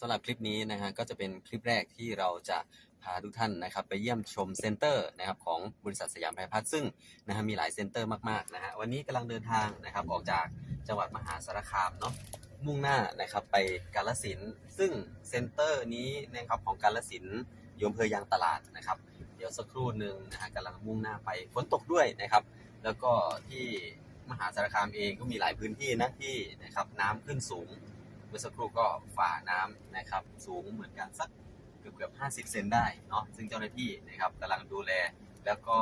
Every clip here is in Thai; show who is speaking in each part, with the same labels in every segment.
Speaker 1: สำหรับคลิปนี้นะฮะก็จะเป็นคลิปแรกที่เราจะพาทุกท่านนะครับไปเยี่ยมชมเซ็นเตอร์นะครับของบริษัทสยามไพพัฒน์ซึ่งนะฮะมีหลายเซ็นเตอร์มากๆนะฮะวันนี้กำลังเดินทางนะครับออกจากจังหวัดมหาสารคามเนาะมุ่งหน้านะครับไปกาลสินซึ่งเซ็นเตอร์นี้นะครับของกาลสินยอำเภอยางตลาดนะครับ เดี๋ยวสักครู่หนึ่งนะฮะกำลังมุ่งหน้าไปฝนตกด้วยนะครับ แล้วก็ที่มหาสารคามเองก็มีหลายพื้นที่นะที่นะครับน้ำขึ้นสูง เมื่อสักครู่ก็ฝ่าน้ำนะครับ สูงเหมือนกันสักเกือบเกือบ50 เซนได้เนาะซึ่งเจ้าหน้าที่นะครับกำลังดูแล แล้วก็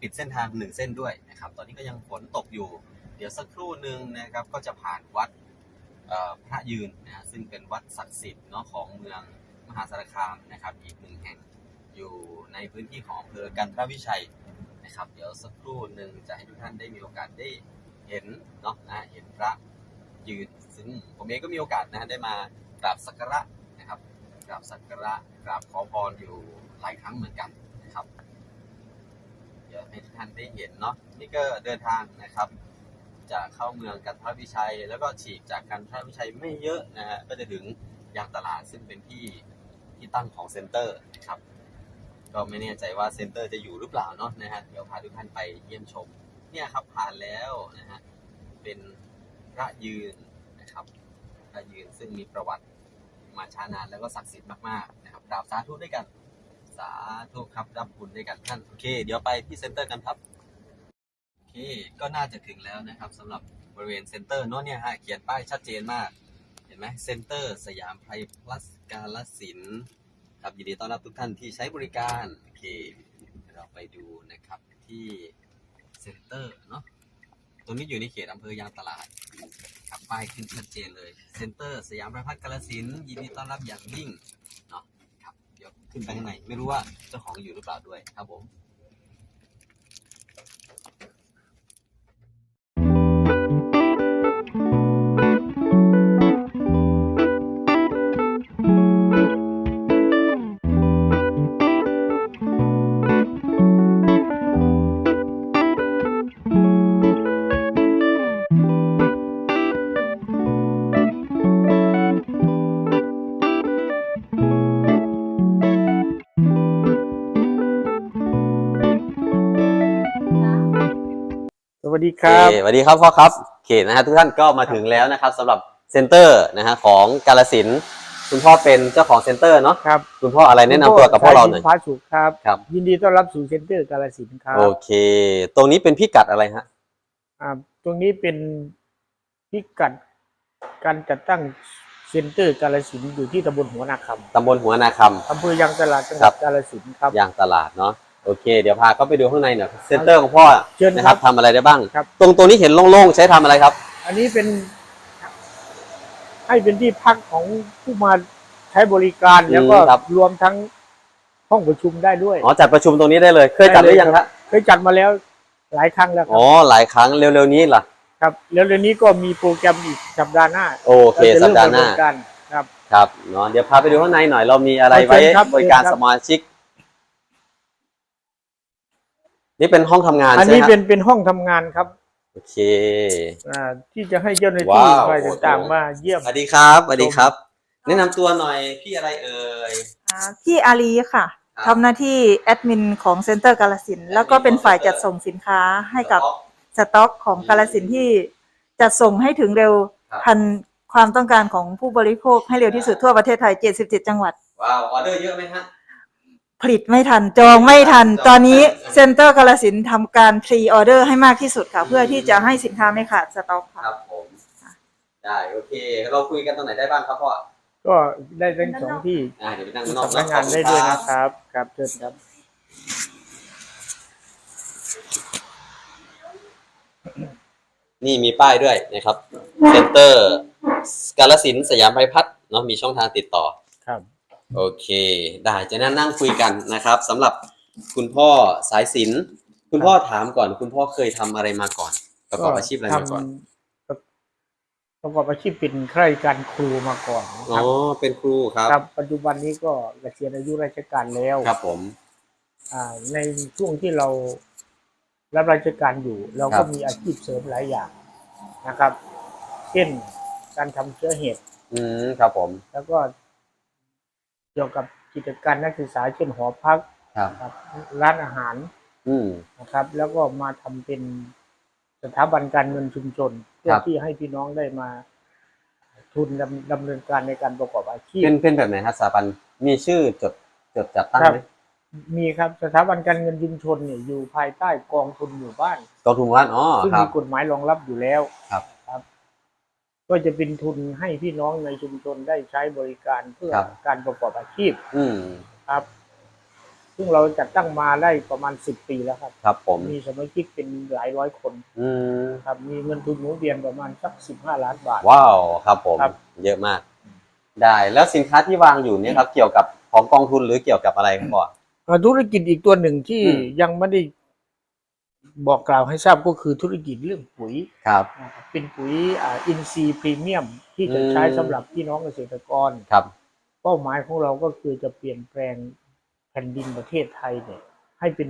Speaker 1: ปิดเส้นทางหนึ่งเส้นด้วยนะครับ ตอนนี้ก็ยังฝนตกอยู่ เดี๋ยวสักครู่หนึ่งนะครับก็จะผ่านวัดพระยืนนะฮะซึ่งเป็นวัดศักดิ์สิทธิ์เนาะของเมืองมหาสารคามนะครับ อีกหนึ่งแห่งอยู่ในพื้นที่ของอำเภอกันทรวิชัยนะครับ เดี๋ยวสักครู่หนึ่งจะให้ทุกท่านได้มีโอกาสได้เห็นเนาะนะเห็นพระ ยืนซึ่งผมเองก็มีโอกาสนะฮะได้มากราบสักการะนะครับกราบสักการะกราบขอพรอยู่หลายครั้งเหมือนกันนะครับเดี๋ยวให้ทุกท่านได้เห็นเนาะนี่ก็เดินทางนะครับ จะเข้าเมืองกันทรวิชัย แล้วก็ฉีกจากกันทรวิชัยไม่เยอะนะฮะก็จะถึงยางตลาดซึ่งเป็นที่ที่ตั้งของเซ็นเตอร์นะครับก็ไม่แน่ใจว่าเซ็นเตอร์จะอยู่หรือเปล่าเนาะนะฮะเดี๋ยวพาทุกท่านไปเยี่ยมชม เนี่ยครับผ่านแล้วนะฮะเป็น พระยืนนะครับพระยืนซึ่งมีประวัติมาช้านานแล้วก็ศักดิ์สิทธิ์มากๆนะครับกราบสาธุด้วยกัน สาธุครับรับบุญด้วยกันท่านโอเค เดี๋ยวไปที่เซ็นเตอร์กันครับโอเคก็น่าจะถึงแล้วนะครับสำหรับบริเวณเซ็นเตอร์เนาะเนี่ยฮะเขียนป้ายชัดเจนมากเห็นไหมเซ็นเตอร์สยามไพรพลัสกาลสินครับยินดีต้อนรับทุกท่านที่ใช้บริการโอเคเราไปดูนะครับที่เซ็นเตอร์เนาะ ตรงนี้อยู่ในเขตอำเภอยางตลาดขับป้ายขึ้นชัดเจนเลยเซ็นเตอร์สยามประพัฒน์กาลสินยินดีต้อนรับอย่างยิ่งเนาะครับเดี๋ยวขึ้นไปข้างในไม่รู้ว่าเจ้าของอยู่หรือเปล่าด้วยครับผม
Speaker 2: วัสดีครับ
Speaker 1: โอเสวัสดีครับพ่อครับโอเคนะฮะทุกท่านก็มาถึงแล้วนะครับสำหรับเซ็นเตอร์นะฮะของกาลสินธุ์คุณพ่อเป็นเจ้าของเซ็นเตอร์เนาะ
Speaker 2: ครับ
Speaker 1: คุณพ่ออะไรแนะนำตัวกับพวกเราหน่อย
Speaker 2: สฟ้าสุขครับ
Speaker 1: ครับ
Speaker 2: ยินดีต้อนรับสู่เซ็นเตอร์กาลสินธุ์ครับ
Speaker 1: โอเค ตรงนี้เป็นพิกัดอะไรฮะ
Speaker 2: อ่าตรงนี้เป็นพิกัดการจัดตั้งเซ็นเตอร์กาลสินธุ์อยู่ที่ตำบลหัวนาค
Speaker 1: ตำบลหัวนาคำ
Speaker 2: อำเภอยางตลาดจังห
Speaker 1: ครั
Speaker 2: วัด
Speaker 1: บ
Speaker 2: กาลสินธุ์ครับำ
Speaker 1: ยางตลาดเนาะ โอเค เดี๋ยวพาเขาไปดูข้างในหน่อยเซ็นเตอร์ของพ่อ
Speaker 2: เชิญ
Speaker 1: นะ
Speaker 2: ค
Speaker 1: ค
Speaker 2: รั
Speaker 1: รับบทำอะไรได้บ้าง
Speaker 2: ครับ
Speaker 1: ตรงตรงนี้เห็นโล่งๆ ใช้ทำอะไรครับ
Speaker 2: อันนี้เป็น ให้เป็นที่พักของผู้มาใช้บริการ
Speaker 1: อืม
Speaker 2: แล้วก็
Speaker 1: ครับ
Speaker 2: รวมทั้งห้องประชุมได้ด้วย
Speaker 1: อ๋อจัดประชุมตรงนี้ได้เลย เคยจัดหรือยังครับ
Speaker 2: เคยจัดมาแล้วหลายครั้งแล้วครั
Speaker 1: อ๋อหลายครั้งเร็วๆนี้ล่ะ
Speaker 2: ครับ แล้วเร็วนี้ก็มีโปรแกรมอีกสัปดาห์หน้า
Speaker 1: โอเค
Speaker 2: รจะ
Speaker 1: สัป
Speaker 2: เริ่ม
Speaker 1: ดาห์หน้า
Speaker 2: ดำเกันครับ
Speaker 1: ครับเนาะเดี๋ยวพาไปดูข้างในหน่อยเรามีอะไรไว้
Speaker 2: เชิญครับ
Speaker 1: บริการ
Speaker 2: เชิญครับ
Speaker 1: สมาชิก นี่เป็นห้องทำงาน
Speaker 2: อัน
Speaker 1: ใช่ไหม
Speaker 2: นี้
Speaker 1: ครับ
Speaker 2: เป็นเป็นห้องทำงานครับ
Speaker 1: โอเค
Speaker 2: อ่าที่จะให้เจ้าหน้าที่
Speaker 1: ว้าว
Speaker 2: ฝ่ายต่างๆมาเยี่ยม
Speaker 1: สวัสดีครับสวัสดีครับ แนะนำตัวหน่อยพี่อะไรเอ่ย
Speaker 3: อ่าพี่อารีค่ะ
Speaker 1: ครับ
Speaker 3: ทำหน้าที่แอดมินของเซ็นเตอร์กาลสินธุ์แล้วก็เป็นฝ่ายจัดส่งสินค้าให้กับสต็อกของกาลสินธุ์ที่จัดส่งให้ถึงเร็ว
Speaker 1: ครับ
Speaker 3: ทันความต้องการของผู้บริโภคให้เร็วที่สุดทั่วประเทศไทย 77 จังหวัด
Speaker 1: ว้าวออเดอร์เยอะไหมฮะ
Speaker 3: ผลิตไม่ทันจองไม่ทัน
Speaker 1: จอง
Speaker 3: ตอนนี้
Speaker 1: ไม่ทัน
Speaker 3: เซ็นเตอร์กาลสินธุ์ทำการพรีออเดอร์ให้มากที่สุดค่ะ เพื่อที่จะให้สินค้าไม่ขาดสต็อกค่ะ
Speaker 1: ครับผม ได้โอเค เราคุยกันตรงไหนได้บ้างครับพ่อ
Speaker 2: ก็ได้ทั้งสองที่
Speaker 1: อ่าเดี๋ยวไปนั่ง
Speaker 2: ที่
Speaker 1: ข้างนอก
Speaker 2: สำนักงานได้ด้วยนะครับครับเชิญครับ
Speaker 1: นี่มีป้ายด้วยนะครับ เซ็นเตอร์กาลสินธุ์สยามไพพัฒน์เนาะมีช่องทางติดต่อ
Speaker 2: ครับ
Speaker 1: โอเค ได้จะนั่งนั่งคุยกันนะครับสำหรับคุณพ่อสายสินคุณพ่อถามก่อน คุณพ่อเคยทำอะไรมาก่อน ประกอบอาชีพอะไรมาก่อน
Speaker 2: ทำประกอบอาชีพเป็นข้าราชการครูมาก่อนนะค
Speaker 1: อ๋อ
Speaker 2: รับ
Speaker 1: เป็นครูครับ
Speaker 2: ครับ ปัจจุบันนี้ก็เกษียณอายุราชการแล้ว
Speaker 1: ครับผม
Speaker 2: อ่าในช่วงที่เรารับราชการอยู่ เรา
Speaker 1: ครั
Speaker 2: ก็
Speaker 1: บ
Speaker 2: มีอาชีพเสริมหลายอย่างนะครับ เช่นการทำเชื้อเห็ด
Speaker 1: อืมครับผม
Speaker 2: แล้วก็ เกี่ยวกับกิจการนักศึกษาเช่นหอพัก
Speaker 1: ครับ
Speaker 2: ครับร้านอาหาร
Speaker 1: อืม
Speaker 2: นะครับ แล้วก็มาทำเป็นสถาบันการเงินชุมชนเพื่อ
Speaker 1: ครับ
Speaker 2: ที่ให้พี่น้องได้มาทุนดำดำเนินการในการประกอบอาชีพ
Speaker 1: เป็นเป็นแบบไหนครับสถาบันมีชื่อจดจดจัดตั้ง
Speaker 2: ครับ
Speaker 1: ไหม
Speaker 2: มีครับสถาบันการเงินชุมชนเนี่ยอยู่ภายใต้กองทุนหมู่บ้าน
Speaker 1: กองทุนหมู่บ้านอ๋อ
Speaker 2: ซึ่ง
Speaker 1: ครั
Speaker 2: มี
Speaker 1: บ
Speaker 2: กฎหมายรองรับอยู่แล้ว
Speaker 1: ครับ
Speaker 2: ครับ ก็จะเป็นทุนให้พี่น้องในชุมชนได้ใช้บริการเพื่อ
Speaker 1: ครับ
Speaker 2: การประกอบอาชีพ
Speaker 1: อืม
Speaker 2: ครับ ซึ่งเราจัดตั้งมาได้ประมาณสิบปีแล้วครับ
Speaker 1: ครับผม
Speaker 2: มีสมาชิกเป็นหลายร้อยคน
Speaker 1: อืม
Speaker 2: ครับ มีเงินทุนหมุนเวียนประมาณสักสิบห้าล้านบาท
Speaker 1: ว้าวครับผม
Speaker 2: ครับ
Speaker 1: เยอะมาก ได้แล้วสินค้าที่วางอยู่เนี่ยครับ เกี่ยวกับของกองทุนหรือเกี่ยวกับอะไรครับพ่อ
Speaker 2: เอ่อธุรกิจอีกตัวหนึ่งที่
Speaker 1: อืม
Speaker 2: ยังไม่ได้ บอกกล่าวให้ทราบก็คือธุรกิจเรื่องปุ๋ย
Speaker 1: ครับ
Speaker 2: นะครับเป็นปุ๋ยอ่าอินทรีย์พรีเมียมที่จะ
Speaker 1: อืม
Speaker 2: ใช้สำหรับพี่น้องเกษตรกร
Speaker 1: ครับ
Speaker 2: เป้าหมายของเราก็คือจะเปลี่ยนแปลงแผ่นดินประเทศไทยเนี่ย ให้เป็น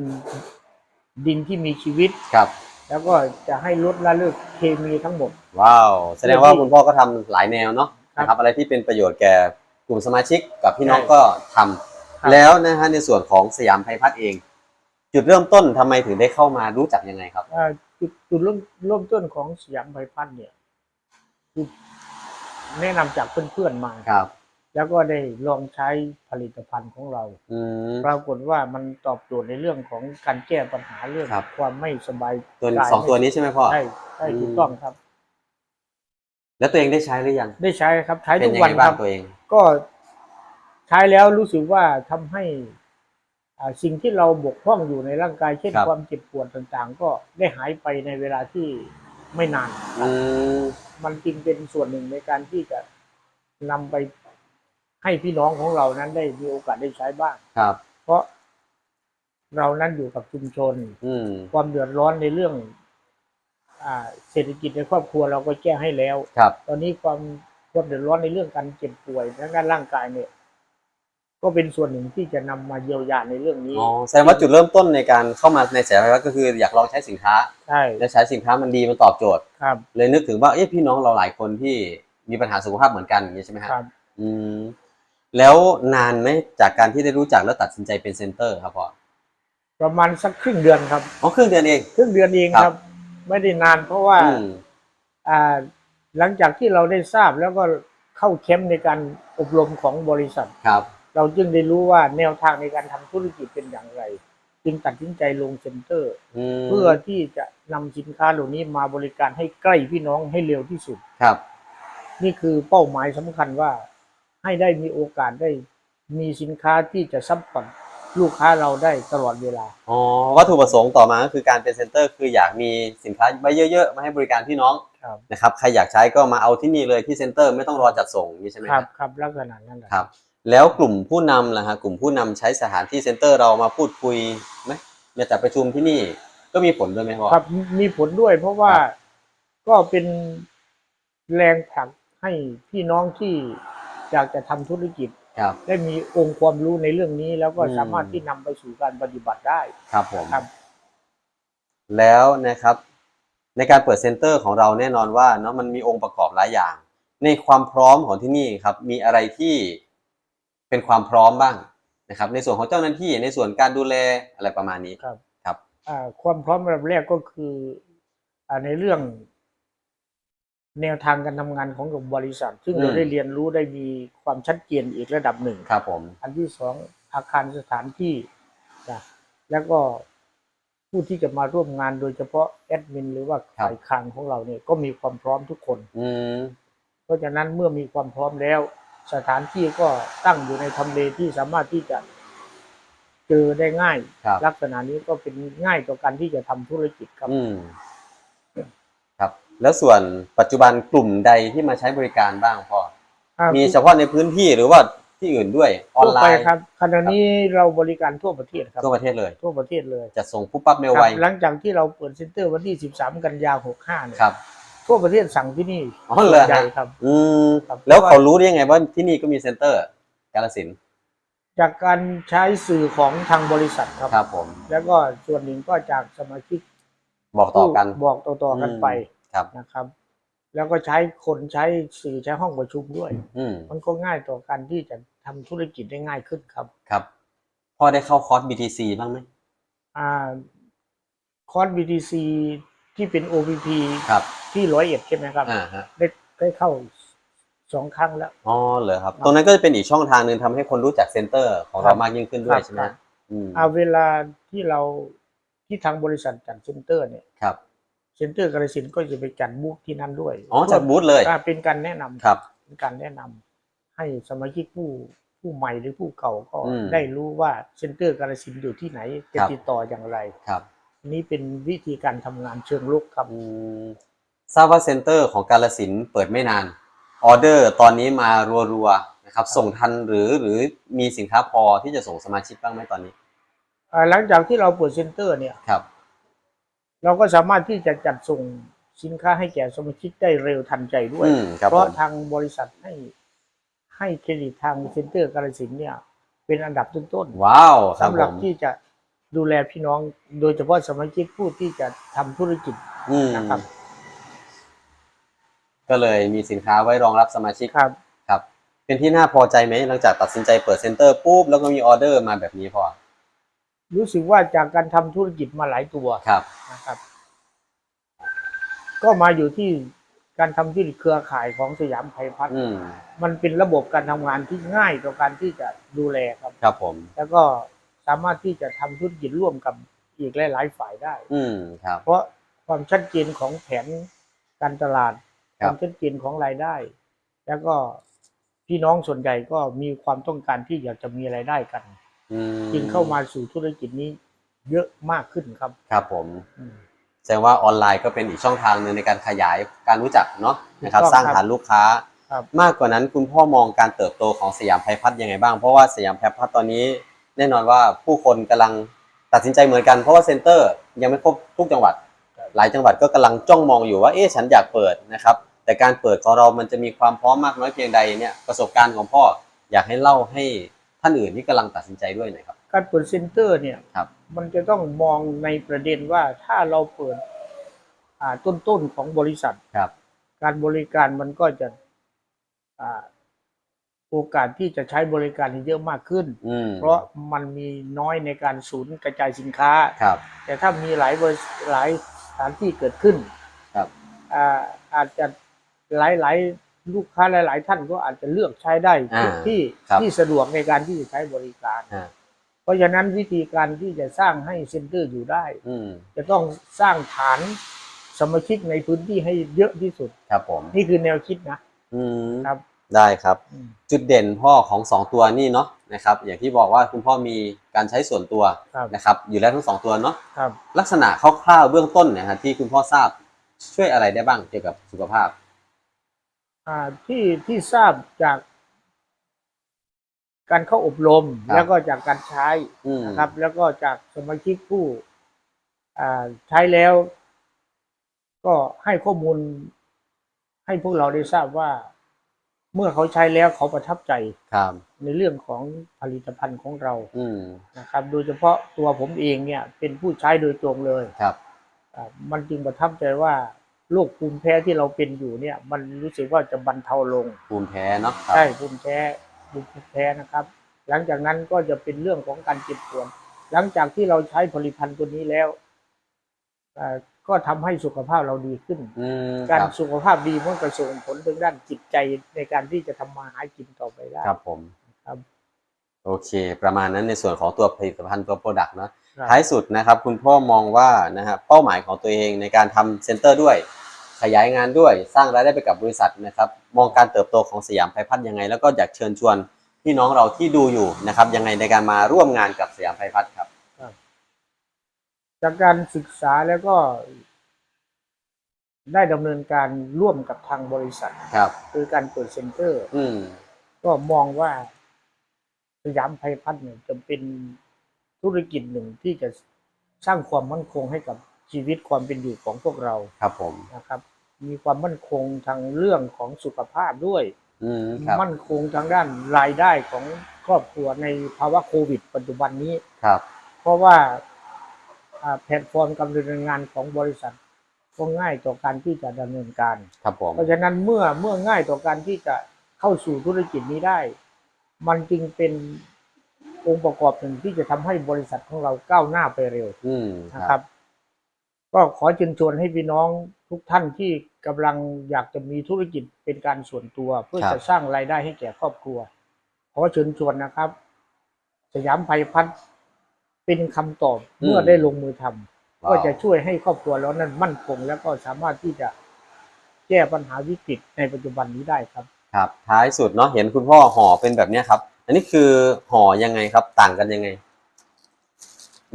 Speaker 2: ดินที่มีชีวิต
Speaker 1: ครับ
Speaker 2: แล้วก็จะให้ลดละเลิกเคมีทั้งหมด
Speaker 1: ว้าว แสดงว่า
Speaker 2: ที่
Speaker 1: คุณพ่อก็ทำหลายแนวเนาะ
Speaker 2: ครับ
Speaker 1: นะครับ อะไรที่เป็นประโยชน์แก่กลุ่มสมาชิกกับพี่น้อง
Speaker 2: ใช่
Speaker 1: ก็ทำ
Speaker 2: ครับ
Speaker 1: แล้วนะฮะในส่วนของสยามไพพัฒน์เอง จุดเริ่มต้นทำไมถึงได้เข้ามารู้จักยังไงครับ
Speaker 2: อ่าจุดจุดเริ่มเริ่มต้นของสยามไพพัฒน์เนี่ยคือแนะนำจากเพื่อนๆมา
Speaker 1: ครับ
Speaker 2: แล้วก็ได้ลองใช้ผลิตภัณฑ์ของเรา
Speaker 1: อืม
Speaker 2: ปรากฏว่ามันตอบโจทย์ในเรื่องของการแก้ปัญหาเรื่อง
Speaker 1: ครับ
Speaker 2: ความไม่สบาย
Speaker 1: ตัว
Speaker 2: กาย
Speaker 1: สองตัวนี้ใช่ไหมพ่อ
Speaker 2: ใช่ใช่
Speaker 1: อืม
Speaker 2: ถูกต้องครับ
Speaker 1: แล้วตัวเองได้ใช้หรือยัง
Speaker 2: ได้ใช้ครับใช้
Speaker 1: เป็น
Speaker 2: ทุก
Speaker 1: ยัง
Speaker 2: วัน
Speaker 1: ไง
Speaker 2: ค
Speaker 1: บ้าง
Speaker 2: รับ
Speaker 1: ตัวเอง
Speaker 2: ก็ใช้แล้วรู้สึกว่าทำให้อ่า สิ่งที่เราบกพร่องอยู่ในร่างกายเช่น
Speaker 1: ครับ
Speaker 2: ความเจ็บปวดต่างๆ ก็ได้หายไปในเวลาที่ไม่นาน
Speaker 1: อืม
Speaker 2: มันจึงเป็นส่วนหนึ่งในการที่จะนำไปให้พี่น้องของเรานั้นได้มีโอกาสได้ใช้บ้าง
Speaker 1: ครับ
Speaker 2: เพราะเรานั้นอยู่กับชุมชน
Speaker 1: อืม
Speaker 2: ความเดือดร้อนในเรื่องอ่าเศรษฐกิจในครอบครัวเราก็แก้ให้แล้ว
Speaker 1: ครับ
Speaker 2: ตอนนี้ความความเดือดร้อนในเรื่องการเจ็บป่วยทางด้านร่างกายเนี่ย ก็เป็นส่วนหนึ่งที่จะนำมาเยียวยาในเรื่องนี้
Speaker 1: อ๋อแสดงว่าจุดเริ่มต้นในการเข้ามาในสายไฟฟ้าก็คืออยากลองใช้สินค้า
Speaker 2: ใช่
Speaker 1: และใช้สินค้ามันดีมันตอบโจทย์
Speaker 2: ครับ
Speaker 1: เลยนึกถึงว่าเอ๊ะพี่น้องเราหลายคนที่มีปัญหาสุขภาพเหมือนกันอย่างนี้ใช่ไหมฮะ
Speaker 2: ครับ
Speaker 1: อืมแล้วนานไหมจากการที่ได้รู้จักแล้วตัดสินใจเป็นเซนเตอร์ครับพ่อ
Speaker 2: ประมาณสักครึ่งเดือนครับ
Speaker 1: อ๋อครึ่งเดือนเอง
Speaker 2: ครึ่งเดือนเอง
Speaker 1: ครับ
Speaker 2: ครับไม่ได้นานเพราะว่า
Speaker 1: อืม
Speaker 2: อ่า หลังจากที่เราได้ทราบแล้วก็เข้าแคมป์ในการอบรมของบริษัท
Speaker 1: ครับ
Speaker 2: เราจึงได้รู้ว่าแนวทางในการทำธุรกิจเป็นอย่างไร จึงตัดสินใจลงเซ็นเตอร์
Speaker 1: อืม
Speaker 2: เพื่อที่จะนำสินค้าเหล่านี้มาบริการให้ใกล้พี่น้องให้เร็วที่สุด
Speaker 1: ครับ
Speaker 2: นี่คือเป้าหมายสำคัญว่า ให้ได้มีโอกาสได้มีสินค้าที่จะซัพพอร์ตลูกค้าเราได้ตลอดเวลา
Speaker 1: อ๋อ วัตถุประสงค์ต่อมาก็คือการเป็นเซ็นเตอร์ คืออยากมีสินค้าไว้เยอะๆ มาให้บริการพี่น้อง
Speaker 2: ครับ
Speaker 1: นะครับ ใครอยากใช้ก็มาเอาที่นี่เลยที่เซ็นเตอร์ ไม่ต้องรอจัดส่งอย่างนี้ใช่ไหม
Speaker 2: ครับ ครับลักษณะนั้นแหละ
Speaker 1: ครับ แล้วกลุ่มผู้นำล่ะฮะกลุ่มผู้นำใช้สถานที่เซ็นเตอร์เรามาพูดคุยไหมมาจัดประชุมที่นี่ก็มีผลด้วยไหมพ่อ
Speaker 2: ครับมีผลด้วยเพราะว่า
Speaker 1: ครับ
Speaker 2: ก็เป็นแรงผลักให้พี่น้องที่อยากจะทำธุรกิจ
Speaker 1: ครับ
Speaker 2: ได้มีองค์ความรู้ในเรื่องนี้ แล้วก็
Speaker 1: อืม
Speaker 2: สามารถที่นำไปสู่การปฏิบัติได้
Speaker 1: ครับผม
Speaker 2: ครับ
Speaker 1: แล้วนะครับ ในการเปิดเซ็นเตอร์ของเราแน่นอนว่าเนาะมันมีองค์ประกอบหลายอย่าง ในความพร้อมของที่นี่ครับ มีอะไรที่ เป็นความพร้อมบ้างนะครับ ในส่วนของเจ้าหน้าที่ในส่วนการดูแลอะไรประมาณนี้
Speaker 2: ครับ
Speaker 1: ครับ
Speaker 2: อ่าความพร้อมระดับแรกก็คืออ่าในเรื่อง แนวทางการทำงานของกับบริษัท ซึ่ง
Speaker 1: อืม
Speaker 2: เราได้เรียนรู้ได้มีความชัดเจนอีกระดับหนึ่ง
Speaker 1: ครับผม
Speaker 2: อันที่สองอาคารสถานที่นะแล้วก็ผู้ที่จะมาร่วมงานโดยเฉพาะแอดมินหรือว่าฝ่ายคลังของเราเนี่ยก็มีความพร้อมทุกคน
Speaker 1: อืม
Speaker 2: เพราะฉะนั้นเมื่อมีความพร้อมแล้ว สถานที่ก็ตั้งอยู่ในทำเลที่สามารถที่จะเจอได้ง่าย
Speaker 1: ครับ
Speaker 2: ลักษณะนี้ก็เป็นง่ายต่อการที่จะทำธุรกิจครับ
Speaker 1: อืมครับ แล้วส่วนปัจจุบันกลุ่มใดที่มาใช้บริการบ้างพ่อ
Speaker 2: อ่า
Speaker 1: มีเฉพาะในพื้นที่หรือว่าที่อื่นด้วยออน
Speaker 2: ทั่ว
Speaker 1: ไล
Speaker 2: ไป
Speaker 1: น์
Speaker 2: ครับขณะนี้เราบริการทั่วประเทศครับ
Speaker 1: ทั่วประเทศเลย
Speaker 2: ทั่วประเทศเลย
Speaker 1: จะส่งปุ๊บปั๊บเร็ว
Speaker 2: ค
Speaker 1: ไว
Speaker 2: รับหลังจากที่เราเปิดเซ็นเตอร์วันที่ 13 กันยา65เนี่ย
Speaker 1: ครับ
Speaker 2: ทั่วประเทศสั่งที่นี่
Speaker 1: อ๋อเหรอฮะ
Speaker 2: ใหญ่ครับ
Speaker 1: อืม
Speaker 2: ครับ
Speaker 1: แล้วเขารู้ได้ยังไงว่าที่นี่ก็มีเซ็นเตอร์กาลสินธุ์
Speaker 2: จากการใช้สื่อของทางบริษัทครับ
Speaker 1: ครับผม
Speaker 2: แล้วก็ส่วนหนึ่งก็จากสมาชิก
Speaker 1: บอกต่อกัน
Speaker 2: บอกต่อๆกันไป
Speaker 1: ครับ
Speaker 2: นะครับ แล้วก็ใช้คนใช้สื่อใช้ห้องประชุมด้วย
Speaker 1: อืม
Speaker 2: มันก็ง่ายต่อการที่จะทำธุรกิจได้ง่ายขึ้นครับ
Speaker 1: ครับพ่อได้เข้าคอร์ส BTC บ้างไหม
Speaker 2: อ่าคอร์ส BTC ที่เป็น OPP
Speaker 1: ครับ
Speaker 2: ที่ร้อยเอ็ดใช่ไหมครับ
Speaker 1: อ่าฮะ
Speaker 2: ได้ได้เข้าสองครั้งแล้ว
Speaker 1: อ๋อเหรอครับ
Speaker 2: ครับ
Speaker 1: ตรงนั้นก็จะเป็นอีกช่องทางหนึ่งทำให้คนรู้จักเซ็นเตอร์ของ
Speaker 2: ครั
Speaker 1: เรา
Speaker 2: บ
Speaker 1: มากยิ่งขึ้นด้วย
Speaker 2: ครับ
Speaker 1: ใช่ไหม
Speaker 2: ครับ
Speaker 1: อืม
Speaker 2: อ่าเวลาที่เราที่ทางบริษัทจัดเซ็นเตอร์เนี่ย
Speaker 1: ครับ
Speaker 2: เซ็นเตอร์กระสินธุ์ก็จะไปจัดบูธที่นั่นด้วย
Speaker 1: อ๋อจัดบูธเลย
Speaker 2: อ่าเป็นการแนะนำ
Speaker 1: ครับ
Speaker 2: เป็นการแนะนำให้สมาชิกผู้ผู้ใหม่หรือผู้เก่าก็
Speaker 1: อืม
Speaker 2: ได้รู้ว่าเซ็นเตอร์กาลสินธุ์อยู่ที่ไหนจะ
Speaker 1: ครับ
Speaker 2: ติดต่ออย่างไร
Speaker 1: ครับ
Speaker 2: อันนี้เป็นวิธีการทำงานเชิงลุกครับ
Speaker 1: อืม ทราบว่าเซ็นเตอร์ของกาลสินธุ์เปิดไม่นานออเดอร์ตอนนี้มารัวๆนะครับ ส่งทันหรือหรือมีสินค้าพอที่จะส่งสมาชิกบ้างไหมตอนนี้
Speaker 2: อ่าหลังจากที่เราเปิดเซ็นเตอร์เนี่ย
Speaker 1: ครับ
Speaker 2: เราก็สามารถที่จะจัดส่งสินค้าให้แก่สมาชิกได้เร็วทันใจด้วย
Speaker 1: อืมครับ
Speaker 2: เพ
Speaker 1: ผ
Speaker 2: ราะ
Speaker 1: ม
Speaker 2: ทางบริษัทให้ให้เครดิตทางเซ็นเตอร์กาลสินธุ์เนี่ย เป็นอันดับต้น
Speaker 1: ว้าวค
Speaker 2: ๆ
Speaker 1: รับ
Speaker 2: สำห
Speaker 1: ผ
Speaker 2: รับ
Speaker 1: ม
Speaker 2: ที่จะดูแลพี่น้อง โดยเฉพาะสมาชิกผู้ที่จะทำธุรกิจ
Speaker 1: อืม
Speaker 2: นะครับ
Speaker 1: ก็เลยมีสินค้าไว้รองรับสมาชิก
Speaker 2: ครับ
Speaker 1: ครับ เป็นที่น่าพอใจไหมหลังจากตัดสินใจเปิดเซ็นเตอร์ปุ๊บแล้วก็มีออเดอร์มาแบบนี้พอ
Speaker 2: รู้สึกว่าจากการทำธุรกิจมาหลายตัว
Speaker 1: ครับ
Speaker 2: นะครับ ก็มาอยู่ที่การทำธุรกิจเครือข่ายของสยามไพพัฒน์
Speaker 1: อืม
Speaker 2: มันเป็นระบบการทำงานที่ง่ายต่อการที่จะดูแลครับ
Speaker 1: ครับผม
Speaker 2: แล้วก็สามารถที่จะทำธุรกิจร่วมกับอีกหลาย ๆ ฝ่ายได้
Speaker 1: อืมครับ
Speaker 2: เพราะความชัดเจนของแผนการตลาด
Speaker 1: ค
Speaker 2: ครับวามชัดเจนของรายได้ แล้วก็พี่น้องส่วนใหญ่ก็มีความต้องการที่อยากจะมีรายได้กัน
Speaker 1: อืม
Speaker 2: จึงเข้ามาสู่ธุรกิจนี้เยอะมากขึ้นครับ
Speaker 1: ครับผม
Speaker 2: อืม
Speaker 1: แสดงว่าออนไลน์ก็เป็นอีกช่องทางหนึ่งในการขยายการรู้จักเนาะนะครับ
Speaker 2: ถูกต้อง
Speaker 1: สร้าง
Speaker 2: ครับ
Speaker 1: ฐานลูกค้า
Speaker 2: ครับ
Speaker 1: มากกว่านั้นคุณพ่อมองการเติบโตของสยามไพพัฒน์ยังไงบ้าง เพราะว่าสยามไพพัฒน์ตอนนี้ แน่นอนว่าผู้คนกำลังตัดสินใจเหมือนกันเพราะว่าเซ็นเตอร์ยังไม่ครบทุกจังหวัด หลายจังหวัดก็กำลังจ้องมองอยู่ว่าเอ๊ะฉันอยากเปิดนะครับ แต่การเปิดของเรามันจะมีความพร้อมมากน้อยเพียงใดเนี่ยประสบการณ์ของพ่ออยากให้เล่าให้ท่านอื่นที่กำลังตัดสินใจด้วยหน่อยครับ
Speaker 2: การเปิดเซ็นเตอร์เนี่ย
Speaker 1: ครับ
Speaker 2: มันจะต้องมองในประเด็นว่าถ้าเราเปิดอ่าต้นๆของบริษัท
Speaker 1: ครับ
Speaker 2: การบริการมันก็จะอ่าโอกาสที่จะใช้บริการเยอะมากขึ้น
Speaker 1: อืม
Speaker 2: เพราะมันมีน้อยในการศูนย์กระจายสินค้า
Speaker 1: ครับ
Speaker 2: แต่ถ้ามีหลายบริษัทหลายสถานที่เกิดขึ้น
Speaker 1: ครับ
Speaker 2: อ่าอาจจะ หลายหลายลูกค้าหลาย ๆ ท่านก็อาจจะเลือกใช้ได้
Speaker 1: อ่า
Speaker 2: ทุกที่
Speaker 1: ครับ
Speaker 2: ที่สะดวกในการที่จะใช้บริการ
Speaker 1: อ่า
Speaker 2: เพราะฉะนั้นวิธีการที่จะสร้างให้เซ็นเตอร์อยู่ได้
Speaker 1: อืม
Speaker 2: จะต้องสร้างฐานสมาชิกในพื้นที่ให้เยอะที่สุด
Speaker 1: ครับผม
Speaker 2: นี่คือแนวคิดนะ
Speaker 1: อืม
Speaker 2: ครับ
Speaker 1: ได้ครับ
Speaker 2: อืม
Speaker 1: จุดเด่นพ่อของสองตัวนี่เนาะนะครับ อย่างที่บอกว่าคุณพ่อมีการใช้ส่วนตัว
Speaker 2: ครับ
Speaker 1: นะครับ อยู่แล้วทั้งสองตัวเนาะ
Speaker 2: ครับ
Speaker 1: ลักษณะคร่าวๆเบื้องต้นเนะฮะที่คุณพ่อทราบช่วยอะไรได้บ้างเกี่ยวกับสุขภาพ
Speaker 2: อ่า ที่ที่ทราบจากการเข้าอบรม
Speaker 1: ครับ
Speaker 2: แล้วก็จากการใช้
Speaker 1: อืม
Speaker 2: นะครับ แล้วก็จากสมาชิกผู้อ่าใช้แล้ว ก็ให้ข้อมูล ให้พวกเราได้ทราบว่า เมื่อเขาใช้แล้วเขาประทับใจ
Speaker 1: ครับ
Speaker 2: ในเรื่องของผลิตภัณฑ์ของเรา
Speaker 1: อืม
Speaker 2: นะครับ โดยเฉพาะตัวผมเองเนี่ย เป็นผู้ใช้โดยตรงเลย
Speaker 1: ครับ
Speaker 2: อ่ามันจึงประทับใจว่า โรคภูมิแพ้ที่เราเป็นอยู่เนี่ย มันรู้สึกว่าจะบรรเทาลง
Speaker 1: ภูมิแพ้เนาะครับ
Speaker 2: ใช่ภูมิแพ้ภูมิแพ้นะครับ หลังจากนั้นก็จะเป็นเรื่องของการเจ็บปวดหลังจากที่เราใช้ผลิตภัณฑ์ตัวนี้แล้วอ่าก็ทำให้สุขภาพเราดีขึ้น
Speaker 1: อืมค
Speaker 2: การ
Speaker 1: รับ
Speaker 2: สุขภาพดีมันก็ส่งผลทางด้านจิตใจในการที่จะทำมาหากินต่อไปได้
Speaker 1: ครับผม
Speaker 2: ครับ
Speaker 1: โอเค ประมาณนั้นในส่วนของตัวผลิตภัณฑ์ตัวโปรดักต์เนาะ
Speaker 2: ครับ
Speaker 1: ท้ายสุดนะครับคุณพ่อมองว่านะฮะเป้าหมายของตัวเองในการทำเซ็นเตอร์ด้วย ขยายงานด้วยสร้างรายได้ไปกับบริษัทนะครับมองการเติบโตของสยามไพพัฒน์ยังไง แล้วก็อยากเชิญชวนพี่น้องเราที่ดูอยู่นะครับยังไงในการมาร่วมงานกับสยามไพพัฒน์ครับ
Speaker 2: จากการศึกษาแล้วก็ ได้ดำเนินการร่วมกับทางบริษัท
Speaker 1: ครับ
Speaker 2: คือการเปิดเซ็นเตอร์
Speaker 1: อืม
Speaker 2: ก็มองว่าสยามไพพัฒน์เนี่ยจะเป็น ธุรกิจหนึ่งที่จะสร้างความมั่นคงให้กับชีวิตความเป็นอยู่ของพวกเรา
Speaker 1: ครับผม
Speaker 2: นะครับ มีความมั่นคงทางเรื่องของสุขภาพด้วย
Speaker 1: อืมครับ
Speaker 2: มั่นคงทางด้านรายได้ของครอบครัวในภาวะโควิด ปัจจุบันนี้
Speaker 1: ครับ
Speaker 2: เพราะว่าอ่าแพลตฟอร์มการดำเนินงานของบริษัทก็ง่ายต่อการที่จะดำเนินการ
Speaker 1: ครับผม
Speaker 2: เพราะฉะนั้นเมื่อเมื่อง่ายต่อการที่จะเข้าสู่ธุรกิจนี้ได้ มันจึงเป็น องค์ประกอบหนึ่งที่จะทำให้บริษัทของเราก้าวหน้าไปเร็ว
Speaker 1: อืมค
Speaker 2: นะ
Speaker 1: รับ
Speaker 2: ครับ ก็ขอเชิญชวนให้พี่น้องทุกท่านที่กำลังอยากจะมีธุรกิจเป็นการส่วนตัว เพื่อ
Speaker 1: ครับ
Speaker 2: จะสร้างรายได้ให้แก่ครอบครัว ขอเชิญชวนนะครับ สยามไพพัฒน์เป็นคำตอบเมื่อได้ลงมือทำก็จะช่วยให้ครอบครัวเรานั้นมั่นคง แล้วก็สามารถที่จะแก้ปัญหาวิกฤตในปัจจุบันนี้ได้ครับ
Speaker 1: ครับ ท้ายสุดเนาะเห็นคุณพ่อห่อเป็นแบบเนี้ยครับ อันนี้คือห่อยังไงครับ ต่างกันยังไง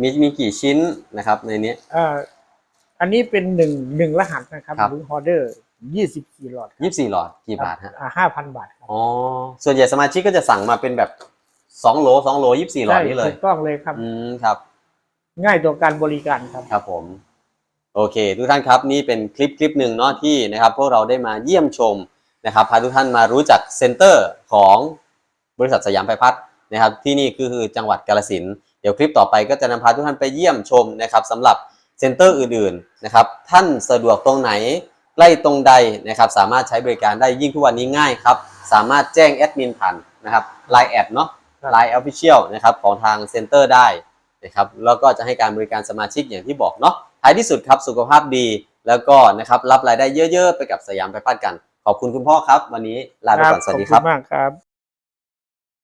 Speaker 1: มีมีกี่ชิ้นนะครับ ในนี้
Speaker 2: เอ่ออันนี้เป็นหนึ่งหนึ่งรหัสนะครับ
Speaker 1: ครับ
Speaker 2: หรือออเดอร์ยี่สิบสี่หลอด
Speaker 1: ยี่สิบสี่หลอดกี่บาทฮะ
Speaker 2: ห้าพันบาทครับ
Speaker 1: อ๋อส่วนใหญ่สมาชิกก็จะสั่งมาเป็นแบบสองโหลสองโหลยี่สิบสี่หลอดนี้เลย
Speaker 2: ถูกต้องเลยครับ
Speaker 1: อืมครับ
Speaker 2: ง่ายต่อการบริการครับ
Speaker 1: ครับผมโอเค ทุกท่านครับนี่เป็นคลิปคลิปหนึ่งเนาะที่นะครับพวกเราได้มาเยี่ยมชมนะครับพาทุกท่านมารู้จักเซ็นเตอร์ของ บริษัทสยามไฟพัฒน์นะครับที่นี่คือคือจังหวัดกาลสินธุ์เดี๋ยวคลิปต่อไปก็จะนำพาทุกท่านไปเยี่ยมชมนะครับสำหรับเซ็นเตอร์อื่นๆนะครับท่านสะดวกตรงไหนใกล้ตรงใดนะครับสามารถใช้บริการได้ยิ่งทุกวันนี้ง่ายครับสามารถแจ้งแอดมินผ่านนะครับ Line แอดเนาะ
Speaker 2: ครับ
Speaker 1: Line Official นะครับของทางเซ็นเตอร์ได้นะครับแล้วก็จะให้การบริการสมาชิกอย่างที่บอกเนาะท้ายที่สุดครับสุขภาพดีแล้วก็นะครับรับรายได้เยอะ ๆ ไปกับสยามไปพัดกัน ขอบคุณคุณพ่อครับ วันนี้ลาไปก่อนสวัสดีครับ
Speaker 2: ขอบคุณมากครับ